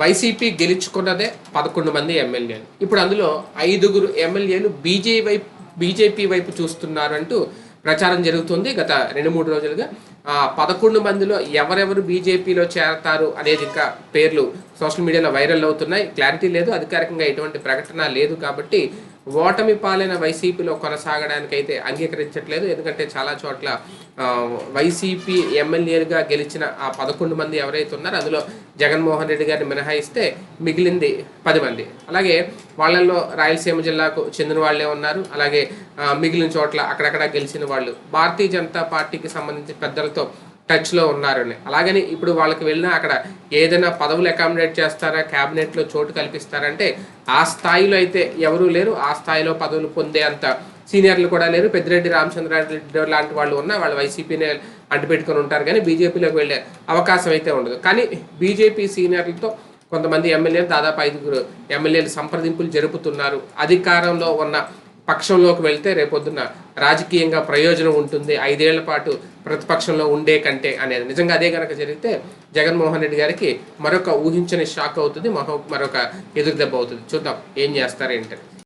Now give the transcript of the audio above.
YCP గెలుచుకున్నదే పదకొండు మంది ఎమ్మెల్యేలు. ఇప్పుడు అందులో ఐదుగురు ఎమ్మెల్యేలు బీజే వైపు బీజేపీ వైపు చూస్తున్నారంటూ ప్రచారం జరుగుతుంది గత రెండు మూడు రోజులుగా. ఆ పదకొండు మందిలో ఎవరెవరు బీజేపీలో చేరతారు అనేది ఇంకా పేర్లు సోషల్ మీడియాలో వైరల్ అవుతున్నాయి. క్లారిటీ లేదు అధికారికంగా ఎటువంటి ప్రకటన లేదు కాబట్టి ఓటమి పాలైన వైసీపీలో కొనసాగడానికి అయితే అంగీకరించట్లేదు. ఎందుకంటే చాలా చోట్ల వైసీపీ ఎమ్మెల్యేలుగా గెలిచిన ఆ పదకొండు మంది ఎవరైతే ఉన్నారో అందులో జగన్మోహన్ రెడ్డి గారిని మినహాయిస్తే మిగిలింది పది మంది. అలాగే వాళ్ళల్లో రాయలసీమ జిల్లాకు చెందిన వాళ్ళే ఉన్నారు. అలాగే మిగిలిన చోట్ల అక్కడక్కడ గెలిచిన వాళ్ళు. భారతీయ జనతా పార్టీకి సంబంధించి పెద్దలతో టచ్లో ఉన్నారని. అలాగని ఇప్పుడు వాళ్ళకి వెళ్ళినా అక్కడ ఏదైనా పదవులు అకామిడేట్ చేస్తారా క్యాబినెట్లో చోటు కల్పిస్తారంటే ఆ స్థాయిలో అయితే ఎవరూ లేరు. ఆ స్థాయిలో పదవులు పొందే అంత సీనియర్లు కూడా లేరు. పెద్దిరెడ్డి రామచంద్రారెడ్డి లాంటి వాళ్ళు ఉన్నా వాళ్ళు వైసీపీనే అంటిపెట్టుకొని ఉంటారు కానీ బీజేపీలోకి వెళ్ళే అవకాశం అయితే ఉండదు. కానీ బీజేపీ సీనియర్లతో కొంతమంది ఎమ్మెల్యేలు దాదాపు ఐదుగురు ఎమ్మెల్యేలు సంప్రదింపులు జరుపుతున్నారు. అధికారంలో ఉన్న పక్షంలోకి వెళ్తే రేపొద్దున రాజకీయంగా ప్రయోజనం ఉంటుంది. ఐదేళ్ళ పాటు ప్రతిపక్షంలో ఉండే కంటే అనేది. నిజంగా అదే కనుక జరిగితే జగన్మోహన్ రెడ్డి గారికి మరొక ఊహించని షాక్ అవుతుంది మరొక మరొక ఎదురు దెబ్బ అవుతుంది. చూద్దాం ఏం చేస్తారు